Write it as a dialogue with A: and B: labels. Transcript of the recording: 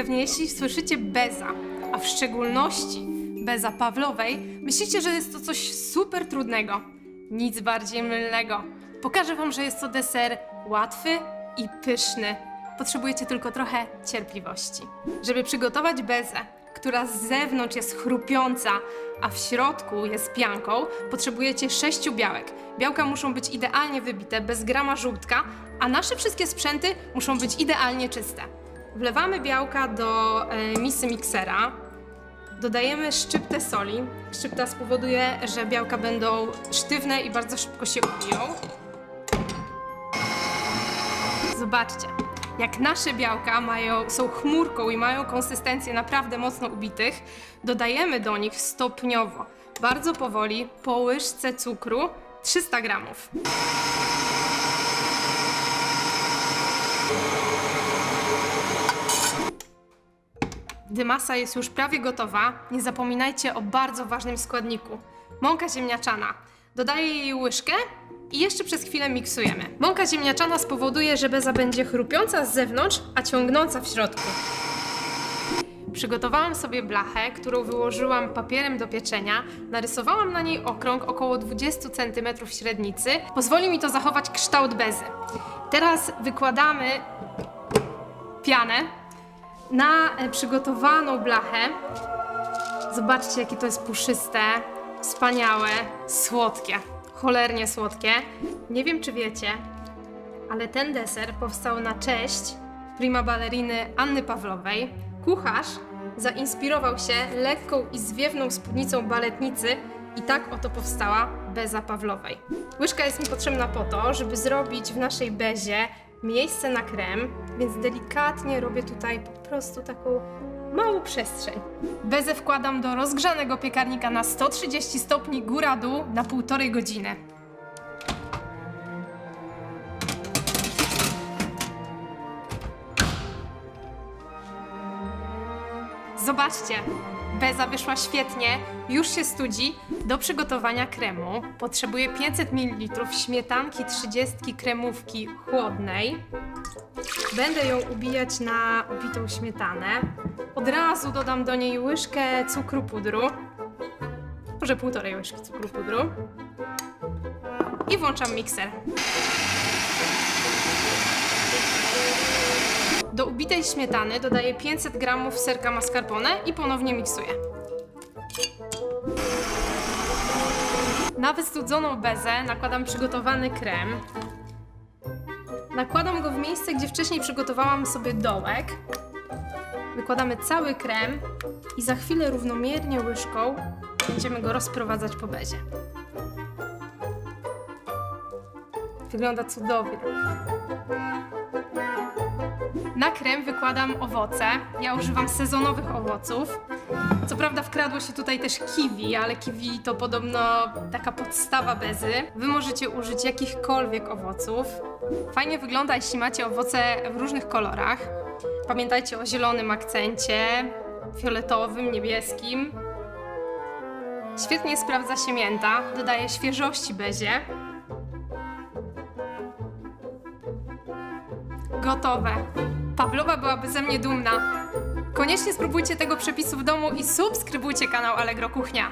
A: Pewnie jeśli słyszycie beza, a w szczególności beza Pawlowej, myślicie, że jest to coś super trudnego. Nic bardziej mylnego. Pokażę Wam, że jest to deser łatwy i pyszny. Potrzebujecie tylko trochę cierpliwości. Żeby przygotować bezę, która z zewnątrz jest chrupiąca, a w środku jest pianką, potrzebujecie sześciu białek. Białka muszą być idealnie wybite, bez grama żółtka, a nasze wszystkie sprzęty muszą być idealnie czyste. Wlewamy białka do e, misy miksera, dodajemy szczyptę soli. Szczypta spowoduje, że białka będą sztywne i bardzo szybko się ubiją. Zobaczcie, jak nasze białka mają, są chmurką i mają konsystencję naprawdę mocno ubitych, dodajemy do nich stopniowo, bardzo powoli, po łyżce cukru 300 gramów. Gdy masa jest już prawie gotowa, nie zapominajcie o bardzo ważnym składniku mąka ziemniaczana. Dodaję jej łyżkę i jeszcze przez chwilę miksujemy. Mąka ziemniaczana spowoduje, że beza będzie chrupiąca z zewnątrz, a ciągnąca w środku. Przygotowałam sobie blachę, którą wyłożyłam papierem do pieczenia. Narysowałam na niej okrąg około 20 cm średnicy. Pozwoli mi to zachować kształt bezy. Teraz wykładamy pianę na e, przygotowaną blachę. Zobaczcie, jakie to jest puszyste, wspaniałe, słodkie, cholernie słodkie. Nie wiem, czy wiecie, ale ten deser powstał na cześć prima balleriny Anny Pawlowej. Kucharz zainspirował się lekką i zwiewną spódnicą baletnicy i tak oto powstała beza Pawlowej. Łyżka jest mi potrzebna po to, żeby zrobić w naszej bezie miejsce na krem, więc delikatnie robię tutaj po prostu taką małą przestrzeń. Bezę wkładam do rozgrzanego piekarnika na 130 stopni góra-dół na półtorej godziny. Zobaczcie, beza wyszła świetnie, już się studzi. Do przygotowania kremu potrzebuję 500 ml śmietanki 30 kremówki chłodnej. Będę ją ubijać na ubitą śmietanę. Od razu dodam do niej łyżkę cukru pudru. Może półtorej łyżki cukru pudru. I włączam mikser. Do ubitej śmietany dodaję 500 g serka mascarpone i ponownie miksuję. Na wystudzoną bezę nakładam przygotowany krem. Nakładam go w miejsce, gdzie wcześniej przygotowałam sobie dołek. Wykładamy cały krem i za chwilę równomiernie łyżką będziemy go rozprowadzać po bezie. Wygląda cudownie. Na krem wykładam owoce. Ja używam sezonowych owoców. Co prawda wkradło się tutaj też kiwi, ale kiwi to podobno taka podstawa bezy. Wy możecie użyć jakichkolwiek owoców. Fajnie wygląda, jeśli macie owoce w różnych kolorach. Pamiętajcie o zielonym akcencie, fioletowym, niebieskim. Świetnie sprawdza się mięta, dodaje świeżości bezie. Gotowe. Pawlowa byłaby ze mnie dumna. Koniecznie spróbujcie tego przepisu w domu i subskrybujcie kanał Allegro Kuchnia.